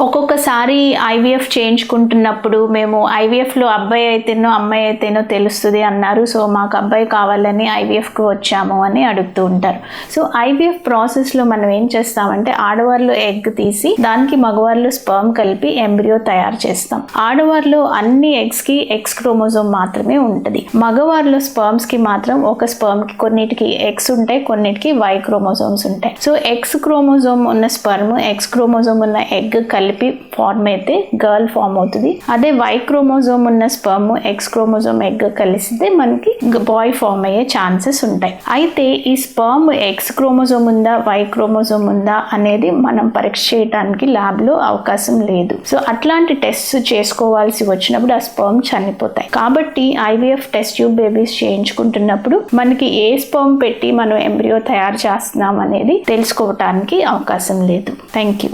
ఒక్కొక్కసారి ఐవీఎఫ్ చేయించుకుంటున్నప్పుడు మేము ఐవీఎఫ్లో అబ్బాయి అయితేనో అమ్మాయి అయితేనో తెలుస్తుంది అన్నారు. సో మాకు అబ్బాయి కావాలని ఐవీఎఫ్కి వచ్చాము అని అడుగుతూ ఉంటారు. సో ఐవీఎఫ్ ప్రాసెస్లో మనం ఏం చేస్తామంటే ఆడవాళ్ళు ఎగ్ తీసి దానికి మగవాళ్ళు స్పర్మ్ కలిపి ఎంబ్రియో తయారు చేస్తాం. ఆడవారిలో అన్ని ఎగ్స్కి ఎక్స్ క్రోమోజోమ్ మాత్రమే ఉంటుంది. మగవారిలో స్పర్మ్స్కి మాత్రం ఒక స్పర్మ్కి కొన్నిటికి ఎక్స్ ఉంటాయి కొన్నిటికి వై క్రోమోజోమ్స్ ఉంటాయి. సో ఎక్స్ క్రోమోజోమ్ ఉన్న స్పర్మ్ ఎక్స్ క్రోమోజోమ్ ఉన్న ఎగ్ కలిపి కలిపి ఫార్మ్ అయితే గర్ల్ ఫార్మ్ అవుతుంది. అదే వై క్రోమోజోమ్ ఉన్న స్పర్మ్ ఎక్స్ క్రోమోజోమ్ ఎగ్ కలిసితే మనకి బాయ్ ఫార్మ్ అయ్యే ఛాన్సెస్ ఉంటాయి. అయితే ఈ స్పర్మ్ ఎక్స్ క్రోమోజోమ్ ఉందా వై క్రోమోజోమ్ ఉందా అనేది మనం పరీక్ష చేయడానికి ల్యాబ్లో అవకాశం లేదు. సో అట్లాంటి టెస్ట్ చేసుకోవాల్సి వచ్చినప్పుడు ఆ స్పర్మ్ చనిపోతాయి. కాబట్టి ఐవీఎఫ్ టెస్ట్ ట్యూబ్ బేబీస్ చేయించుకుంటున్నప్పుడు మనకి ఏ స్పర్మ్ పెట్టి మనం ఎంబ్రియో తయారు చేస్తున్నాం అనేది తెలుసుకోవటానికి అవకాశం లేదు. Thank you